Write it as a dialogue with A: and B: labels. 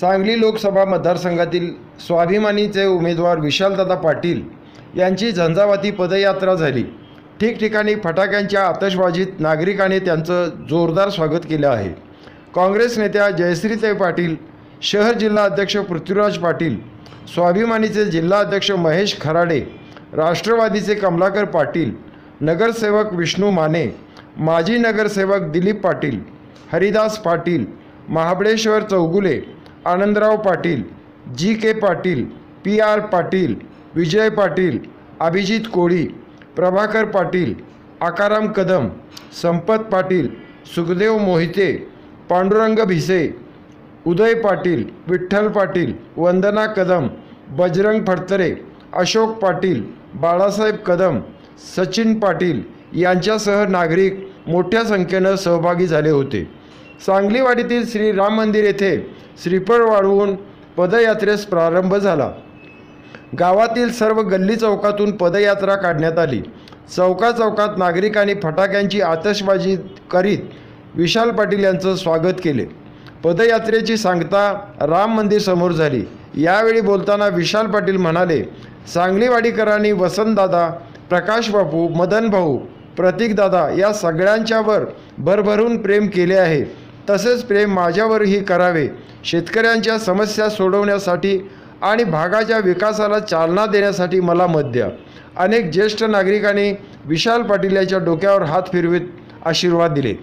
A: सांगली लोकसभा मतदारसंघातील स्वाभिमानीचे उमेदवार विशालदादा पाटील यांची झंझावाती पदयात्रा झाली. ठिकठिकाणी फटाक्यांच्या आतषबाजीत नागरिकांनी त्यांचं जोरदार स्वागत केलं आहे. काँग्रेस नेत्या जयश्रीताई पाटील शहर जिल्हा अध्यक्ष पृथ्वीराज पाटील स्वाभिमानीचे जिल्हा अध्यक्ष महेश खराडे राष्ट्रवादीचे कमलाकर पाटील नगरसेवक विष्णू माने माजी नगरसेवक Dilip Patil Haridas Patil Mahabaleshwar Chougule Anandrao Patil G K Patil P R Patil Vijay Patil Abhijit Koli Prabhakar Patil Akaram Kadam Sampat Patil Sukhdev Mohite Pandurang Bhise उदय पाटील विठ्ठल पाटील वंदना कदम बजरंग फडतरे अशोक पाटील बाळासाहेब कदम सचिन पाटील यांच्यासह नागरिक मोठ्या संख्येनं सहभागी झाले होते. सांगलीवाडीतील श्री राम मंदिर येथे श्रीफळ वाढवून पदयात्रेस प्रारंभ झाला. गावातील सर्व गल्ली चौकातून पदयात्रा काढण्यात आली. चौका चौकात नागरिकांनी फटाक्यांची आतषबाजी करीत विशाल पाटील यांचं स्वागत केले. पदयात्रेची सांगता राम मंदिर समोर झाली. यावेळी बोलताना विशाल पाटील म्हणाले सांगलीवाडीकरांनी वसंतदादा प्रकाशबापू मदनभाऊ प्रतीकदादा या सगळ्यांच्यावर भरभरून प्रेम केले आहे. तसेच प्रेम माझ्यावरही करावे. शेतकऱ्यांच्या समस्या सोडवण्यासाठी आणि भागाच्या विकासाला चालना देण्यासाठी मला मत द्या. अनेक ज्येष्ठ नागरिकांनी विशाल पाटील यांच्या डोक्यावर हात फिरवीत आशीर्वाद दिले.